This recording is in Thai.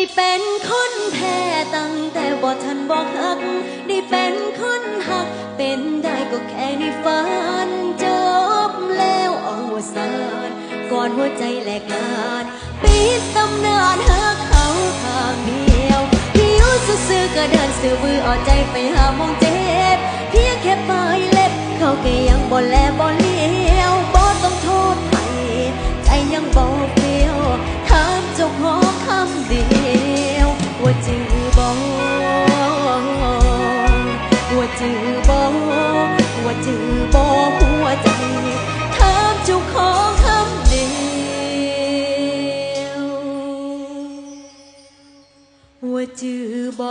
ได้เป็นคนแพ้ตั้งแต่บ่ทันบอกฮัก ได้เป็นคนหัก เป็นได้ก็แค่ในฝันจบแล้วอวสานก่อนหัวใจแหลกลานปิดตำนานหักเขาข้างเดียวหิวซื่อก็เดินสื่อบือเอาใจไปหามองเจ็บ เพียงแค่ปลายเล็บ เขาก็ยังบ่แลบ่เลี้ยว ยวว่าจือบ่